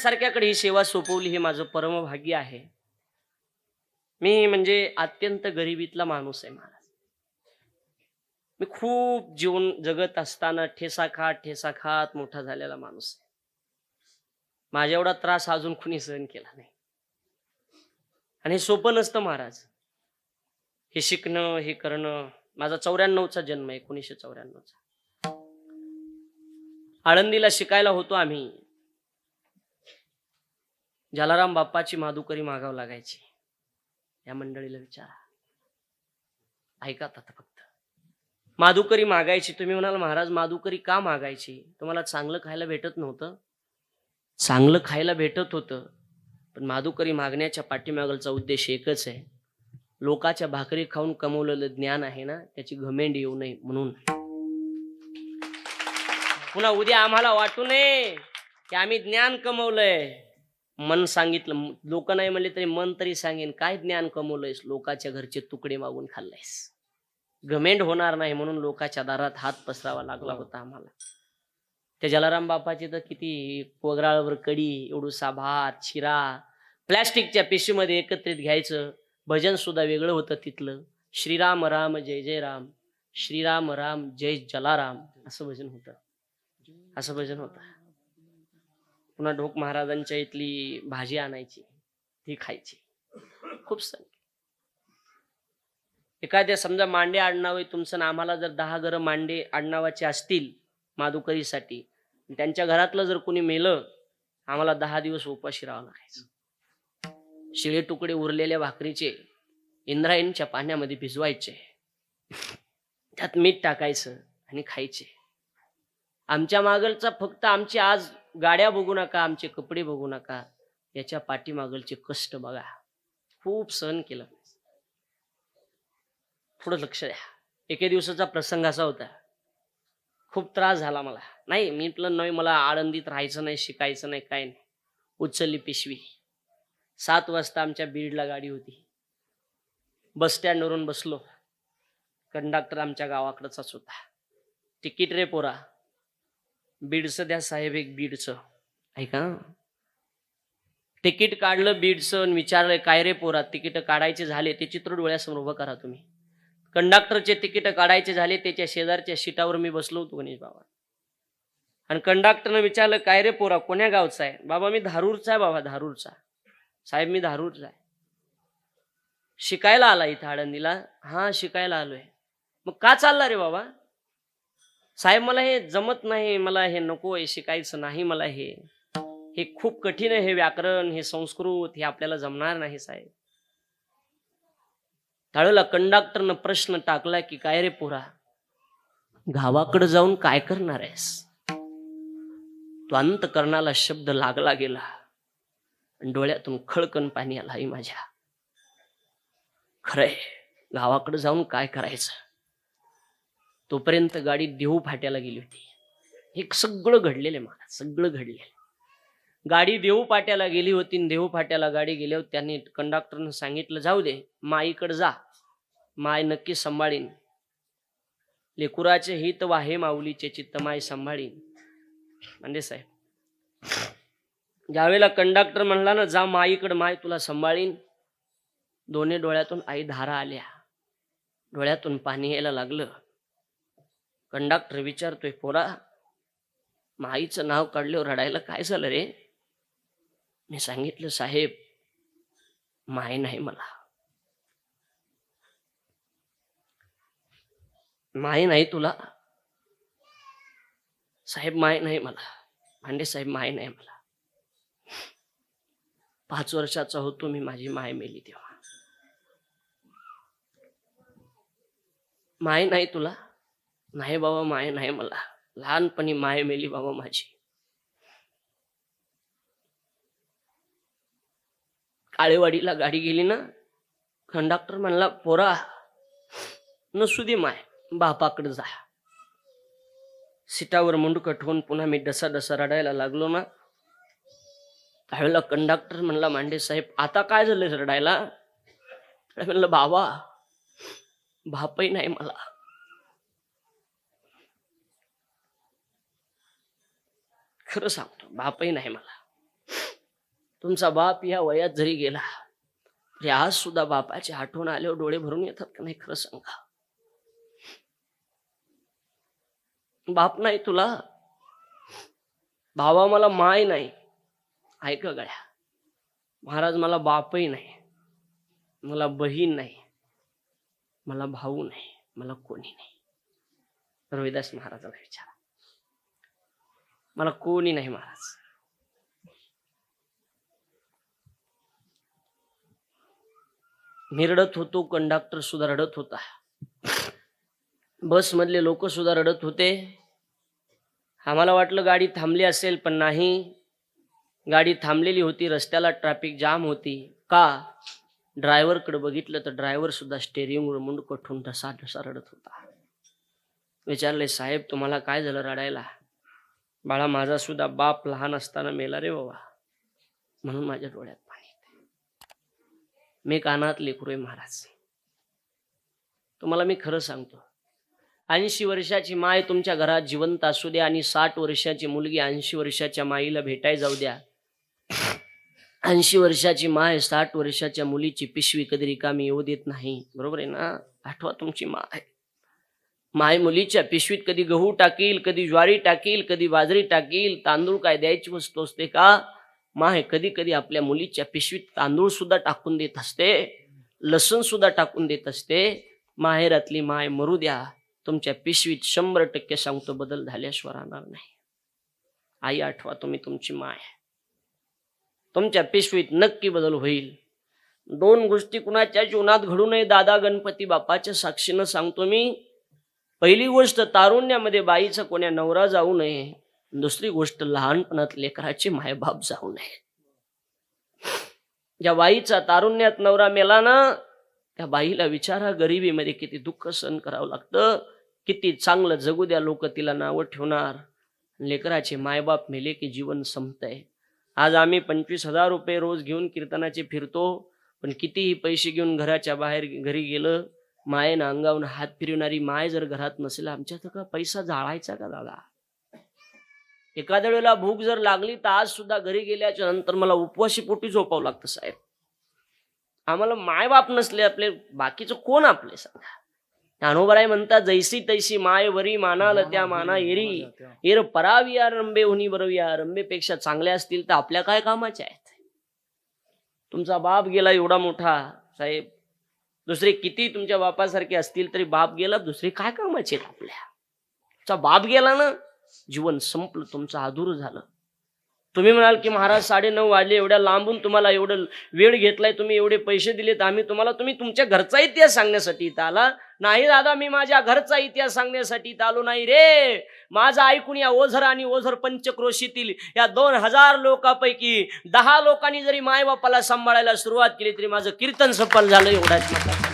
तुमच्यासारख्याकडे ही सेवा सोपवली हे माझं परमभाग्य आहे. मी म्हणजे अत्यंत गरिबीतला माणूस आहे महाराज. मी खूप जीवन जगत असताना ठेसा खात ठेसा खात मोठा झालेला माणूस आहे. माझ्या एवढा त्रास अजून कुणी सहन केला नाही. आणि हे सोपं नसतं महाराज. हे शिकणं हे करणं माझा चौऱ्याण्णवचा जन्म आहे एकोणीसशे चौऱ्याण्णवचा. आळंदीला शिकायला होतो आम्ही. जलाराम बाप्पाची माधुकरी मागाव लागायची. या मंडळीला विचारा. ऐका आता फक्त. माधुकरी मागायची. तुम्ही म्हणाल महाराज माधुकरी का मागायची? तुम्हाला चांगलं खायला भेटत नव्हतं. चांगलं खायला भेटत होतं पण माधुकरी मागण्याच्या पाठीमागलचा उद्देश एकच आहे. लोकाच्या भाकरी खाऊन कमवलेलं ज्ञान आहे ना त्याची घमेंड येऊ नये म्हणून. पुन्हा उद्या आम्हाला वाटू नये की आम्ही ज्ञान कमवलंय. मन सांगितलं लोक नाही म्हणले तरी मन तरी सांगेन काय ज्ञान कमवलंयस? लोकाच्या घरचे तुकडे मागून खाल्लायस. घमेंड होणार नाही म्हणून लोकाच्या दारात हात पसरावा लागला होता आम्हाला. त्या जलाराम बापाचे तर किती वगराळवर कडी एवढूसा भात शिरा प्लॅस्टिकच्या पिशवीमध्ये एकत्रित घ्यायचं भजन सुद्धा वेगळं होतं तिथलं. श्रीराम राम जय जय राम श्रीराम राम जय जलाराम. असं भजन होतं. असं भजन होतं. पुन्हा ढोक महाराजांच्या इथली भाजी आणायची ती खायची. खूप सण. एखाद्या समजा मांडे आडनावे तुमचं ना आम्हाला जर दहा घरं मांडे आडनावाचे असतील माधुकरीसाठी त्यांच्या घरातलं जर कोणी मेलं आम्हाला दहा दिवस उपाशी राहावं लागायचं. शिळे तुकडे उरलेल्या भाकरीचे इंद्रायणीच्या पाण्यामध्ये भिजवायचे. त्यात मीठ टाकायचं आणि खायचे. आमच्या मागलचा फक्त आमची आज गाड्या बघू नका आमचे कपडे बघू नका. याच्या पाठीमागलचे कष्ट बघा. खूप सहन केलं थोडं लक्ष द्या. एके दिवसाचा प्रसंग असा होता. खूप त्रास झाला मला. नाही मी म्हटलं नाही मला आळंदीत राहायचं नाही शिकायचं नाही काय नाही. उचलली पिशवी. सात वाजता आमच्या बीडला गाडी होती. बस स्टँडवरून बसलो. कंडक्टर आमच्या गावाकडचाच होता. तिकीट रे पोरा. बीडचं द्या साहेब एक बीडचं. ऐका. तिकीट काढलं बीडचं विचारलं काय रे पोरा तिकीट काढायचे झाले ते चित्र डोळ्यासमोर उभं करा तुम्ही. कंडक्टरचे तिकीट काढायचे झाले त्याच्या शेजारच्या सीटावर मी बसलो होतो गणेश बाबा. आणि कंडक्टरनं विचारलं काय रे पोरा कोण्या गावचा आहे? बाबा मी धारूरचा आहे बाबा धारूरचा. साहेब मी धारूरचा आहे. शिकायला आला इथं आळंदीला? हा शिकायला आलोय. मग का चालला रे बाबा? साहेब मला हे जमत नाही मला हे नको आहे शिकायचं नाही मला हे. हे खूप कठीण आहे हे व्याकरण हे संस्कृत हे आपल्याला जमणार नाही साहेब. त्यावेळेला कंडक्टरनं प्रश्न टाकला की काय रे पोरा गावाकडे जाऊन काय करणार आहेस? तो अंतकरणाला शब्द लागला गेला डोळ्यातून खळकन पाणी आला माझ्या. खरंय गावाकडे जाऊन काय करायचं? तोपर्यंत गाडी देहू फाट्याला गेली होती. हे सगळं घडलेलं आहे मला सगळं घडलेलं गाडी देहू पाट्याला गेली होती देऊ देहू फाट्याला गाडी गेल्यावर त्यांनी कंडक्टरनं सांगितलं जाऊ दे माईकडे जा. माय नक्की सांभाळीन. लेकुराचे हित वाहे माऊलीचे चित्त माय सांभाळीन. म्हणजे साहेब ज्यावेळेला कंडक्टर म्हणला ना जा माईकडे माय तुला सांभाळीन. दोन्ही डोळ्यातून आई धारा आल्या. डोळ्यातून पाणी यायला लागलं. कंडक्टर विचारतोय पोरा माईचं नाव काढल्यावर रडायला काय झालं रे? मी सांगितलं साहेब माय नाही मला. माय नाही तुला? साहेब माय नाही मला. भांडे साहेब माय नाही मला. पाच वर्षाचा होतो मी माझी माय मेली तेव्हा. माय नाही तुला? नाही बाबा माय नाही मला. लहानपणी माय मेली बाबा माझी. काळेवाडीला गाडी गेली ना कंडक्टर म्हणला पोरा नसू दे माय बापाकडे जा. सीटावर मुंडकं ठेवून पुन्हा मी डसा डसा रडायला लागलो ना. त्यावेळेला कंडक्टर म्हणला मांडे साहेब आता काय झालं रडायला म्हणलं बाबा बापही नाही मला. खरं सांगतो बापही नाही मला. तुमचा बाप या वयात जरी गेला तरी आज सुद्धा बापाची आठवण आल्यावर डोळे भरून येतात का नाही खरं सांगा? बाप नाही तुला? भावा मला माय नाही. ऐक गळ्या महाराज मला बापही नाही मला बहीण नाही मला भाऊ नाही मला कोणी नाही. रविदास महाराजाला विचार. मला कोणी नाही महाराज. मी रडत होतो कंडक्टर सुद्धा रडत होता. बस मधले लोक सुद्धा रडत होते. आम्हाला वाटलं गाडी थांबली असेल पण नाही. गाडी थांबलेली होती रस्त्याला ट्रॅफिक जाम होती. का? ड्रायव्हरकडे बघितलं तर ड्रायव्हर सुद्धा स्टेरिंगवर मुंड कठून ढसा ढसा रडत होता. विचारले साहेब तुम्हाला काय झालं रडायला? बाळा माझा सुद्धा बाप लहान असताना मेला रे बाबा. म्हणून माझ्या डोळ्यात पाणी येते मी कानात लेकरू आहे महाराज. तुम्हाला मी खरं सांगतो. ऐंशी वर्षाची माय तुमच्या घरात जिवंत असू द्या आणि साठ वर्षाची मुलगी ऐंशी वर्षाच्या माईला भेटाय जाऊ द्या. ऐंशी वर्षाची माय साठ वर्षाच्या मुलीची पिशवी कधी रिकामी येऊ देत नाही. बरोबर आहे ना? आठवा तुमची माय. माय मुलीच्या पिशवीत कधी गहू टाकील कधी ज्वारी टाकील कधी बाजरी टाकील तांदूळ काय द्यायची वस्तू असते का? माय कधी कधी आपल्या मुलीच्या पिशवीत तांदूळ सुद्धा टाकून देत असते लसूण सुद्धा टाकून देत असते. माहेरातली माय मरू द्या तुमच्या पिशवीत शंभर टक्के सांगतो बदल झाल्याशिवाय राहणार नाही. आई आठवा तुम्ही तुमची माय. तुमच्या पिशवीत नक्की बदल होईल. दोन गोष्टी कुणाच्या जीवनात घडू नये दादा गणपती बापाच्या साक्षीनं सांगतो मी. पहिली गोष्ट तारुण्यामध्ये बाईचा कोण्या नवरा जाऊ नये दुसरी गोष्ट लहानपणात लेकराचे मायबाप जाऊ नये. ज्या बाईचा तारुण्यात नवरा मेला ना त्या बाईला विचारा गरिबीमध्ये किती दुःख सहन करावं लागतं किती चांगलं जगू द्या लोक तिला नावं ठेवणार. लेकराचे मायबाप मेले की जीवन संपतंय. आज आम्ही पंचवीस हजार रुपये रोज घेऊन कीर्तनाचे फिरतो पण कितीही पैसे घेऊन घराच्या बाहेर घरी गेलं मायेनं अंगावून हात फिरवणारी माय जर घरात नसेल आमच्या का पैसा जाळायचा का दादा? एखाद्या वेळेला भूक जर लागली तर आज सुद्धा घरी गेल्याच्यानंतर मला उपवाशी पोटी झोपावं लागतं साहेब. आम्हाला मायबाप नसले आपले बाकीचं कोण आपले सांगा? ज्ञानोबराय म्हणतात जैसी तैसी माय वरी मानाल त्या माना एरी एर पराविया रंबे हुनी बरविया रंबेपेक्षा चांगल्या असतील तर आपल्या काय कामाच्या आहेत? तुमचा बाप गेला एवढा मोठा साहेब. दुसरे किती तुमच्या बापासारखे असतील तरी बाप गेला दुसरे काय कामाचे आहेत आपल्या? बाप गेला ना जीवन संपलं तुमचं अधूर झालं. तुम्ही म्हणाल की महाराज साडे नऊ वाजले एवढ्या लांबून तुम्हाला एवढं वेळ घेतलाय तुम्ही एवढे पैसे दिलेत आम्ही तुम्हाला तुम्ही तुमच्या घरचा इतिहास सांगण्यासाठी इथं आला. नाही दादा मी माझ्या घरचा इतिहास सांगण्यासाठी इथं आलो नाही रे. माझा ऐकून या ओझर आणि ओझर पंचक्रोशीतील या दोन हजार लोकांपैकी दहा लोकांनी जरी मायबापाला सांभाळायला सुरुवात केली तरी माझं कीर्तन सफल झालं एवढ्याच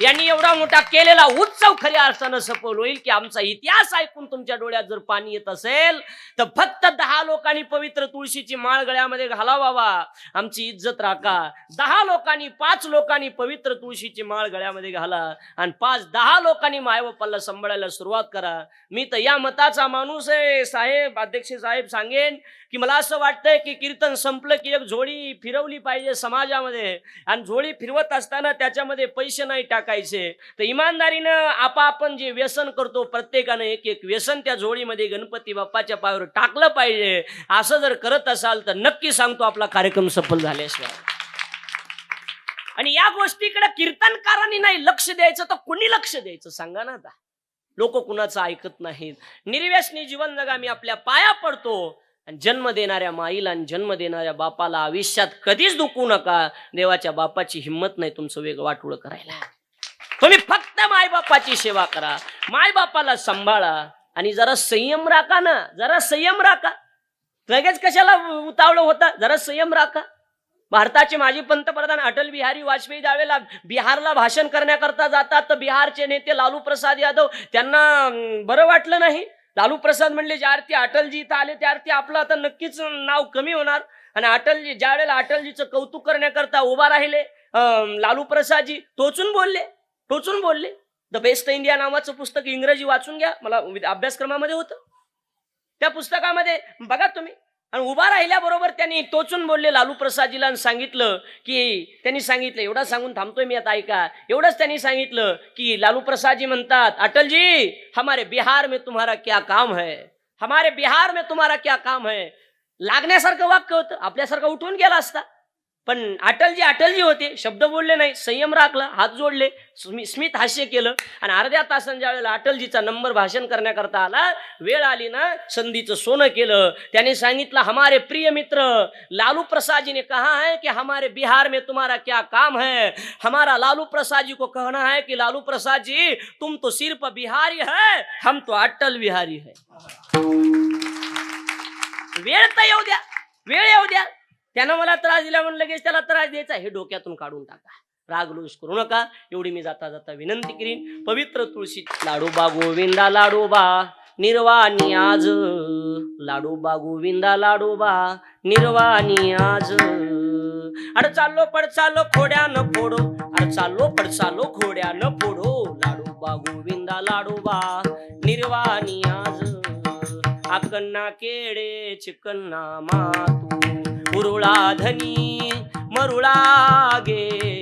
यांनी एवढा मोठा केलेला उत्सव खऱ्या अर्थानं सफल होईल की आमचा इतिहास ऐकून तुमच्या डोळ्यात जर पाणी येत असेल तर फक्त दहा लोकांनी पवित्र तुळशीची माळ गळ्यामध्ये घाला बाबा आमची इज्जत राखा. दहा लोकांनी पाच लोकांनी पवित्र तुळशीची माळ गळ्यामध्ये घाला आणि पाच दहा लोकांनी मायबापाला सांभाळायला सुरुवात करा. मी तर या मताचा माणूस आहे. साहेब अध्यक्ष साहेब सांगेन की मला असं वाटतंय की कीर्तन संपलं की एक झोळी फिरवली पाहिजे समाजामध्ये. आणि झोळी फिरवत असताना त्याच्यामध्ये पैसे नाही टाकायचे. तर इमानदारीनं आपा आपण जे व्यसन करतो प्रत्येकानं एक एक व्यसन त्या झोळीमध्ये गणपती बाप्पाच्या पायावर टाकलं पाहिजे. असं जर करत असाल तर नक्की सांगतो आपला कार्यक्रम सफल झाल्याशिवाय. आणि या गोष्टीकडे कीर्तनकारांनी नाही लक्ष द्यायचं तर कुणी लक्ष द्यायचं सांगा ना आता. लोक कुणाचं ऐकत नाहीत. निर्व्यसनी जीवन जगा मी आपल्या पाया पडतो. आणि जन्म देणाऱ्या माईला आणि जन्म देणाऱ्या बापाला आयुष्यात कधीच दुखू नका. देवाच्या बापाची हिंमत नाही तुमचं वेग वाटोळ करायला. तुम्ही फक्त मायबापाची सेवा करा. मायबापाला सांभाळा आणि जरा संयम राखा ना. जरा संयम राखा. लगेच कशाला उतावळं होता? जरा संयम राखा. भारताचे माजी पंतप्रधान अटल बिहारी वाजपेयी ज्यावेळेला बिहारला भाषण करण्याकरता जातात तर बिहारचे नेते लालू प्रसाद यादव त्यांना बरं वाटलं नाही. लालू प्रसाद म्हणले ज्या अर्थी अटलजी इथं आले त्या अर्थी आपलं आता नक्कीच नाव कमी होणार. आणि अटलजी ज्या वेळेला अटलजीचं कौतुक करण्याकरता उभा राहिले अं, लालू प्रसादजी टोचून बोलले टोचून बोलले. द बेस्ट इंडिया नावाचं पुस्तक इंग्रजी वाचून घ्या. मला अभ्यासक्रमामध्ये होतं. त्या पुस्तकामध्ये बघा तुम्ही आणि उभा राहिल्याबरोबर त्यांनी टोचून बोलले लालू प्रसादजीला सांगितलं की त्यांनी सांगितलं एवढं सांगून थांबतोय मी आता ऐका. एवढंच त्यांनी सांगितलं की लालू प्रसादजी म्हणतात अटलजी हमारे बिहार में तुम्हारा क्या काम है? हमारे बिहार में तुम्हारा क्या काम है? लागण्यासारखं वाक्य होतं आपल्यासारखं उठून गेला असता. पण अटलजी अटलजी होते. शब्द बोलले नाही संयम राखला हात जोडले. स्मि- स्मित हास्य केलं. आणि अर्ध्या तासांच्या वेळेला अटलजीचा नंबर भाषण करण्याकरता आला वेळ आली ना संधीचं सोनं केलं. त्याने सांगितलं हमारे प्रिय मित्र लालू प्रसाद जी ने कहा है कि हमारे बिहार में तुम्हारा क्या काम है? हमारा लालू प्रसाद जी को कहना है कि लालू प्रसाद जी तुम तो सिर्फ बिहारी है हम तो अटल बिहारी है। वेळ तर येऊ द्या. वेळ येऊ द्या. त्यानं मला त्रास दिला म्हणून लगेच त्याला त्रास द्यायचा. हे डोक्यातून काढून टाका. राग लोष करू नका. एवढी मी जाता जाता विनंती करीन. पवित्र तुळशी लाडोबा गोविंदा लाडोबा निर्वाणी आज. लाडोबा गोविंदा लाडोबा निर्वाणी आज. अरे चाललो पड चाललो खोड्या न फोडो. अरे चाललो पड चाललो खोड्या न फोडो लाडोबा गोविंदा लाडोबा निर्वाणी आज. आकन्ना केडे चिकन्ना मातू. मुरुळाधनी मरुळागे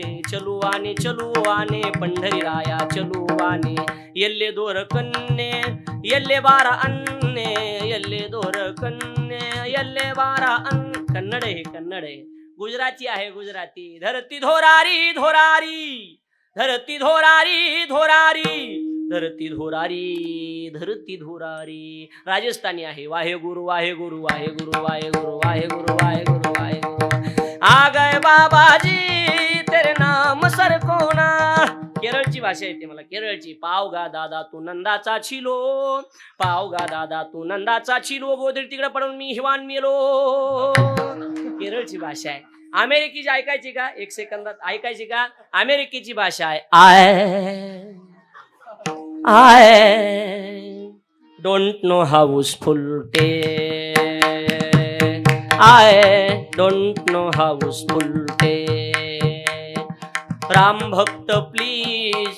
पंढरी राया चलू चलुवाने येल्ले दोर कन्ने येल्ले बारा अन्ने येल्ले दोर कन्ने येल्ले बारा अन्न कन्नड हे कन्नड. हे गुजराती आहे गुजराती. धरती धोरारी धोरारी. धरती धोरारी धोरारी. धरती धोरारी धरती धोरारी. राजस्थानी आहे. वाहे गुरु वाहे गुरु वाहे गुरु वाहे गुरु वाहे गुरु वाहे गुरु आ गए बाबाजी तेरे नाम सर कोणा केरळची भाषा येते मला केरळची. पाव गा दादा तू नंदाचा छिलो. पाव गा दादा तू नंदाचा छिलो. गोदरी तिकडे पडून मी हिवान मेलो. केरळची भाषा आहे. अमेरिकेची ऐकायची का? एक सेकंदात ऐकायची का? अमेरिकेची भाषा आहे. I. I. Don't know house टे आय डोंट नो हाऊस फुलटे राम भक्त please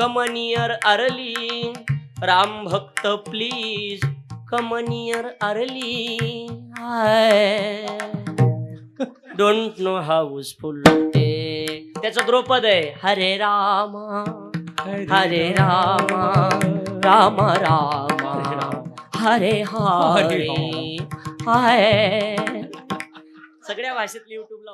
come near early Ram भक्त please come near early I don't know house फुलटे त्याचं द्रुपद आहे हरे रामा हरे रामा राम रामा हरे हरे हाय भाषेतली युट्यूबला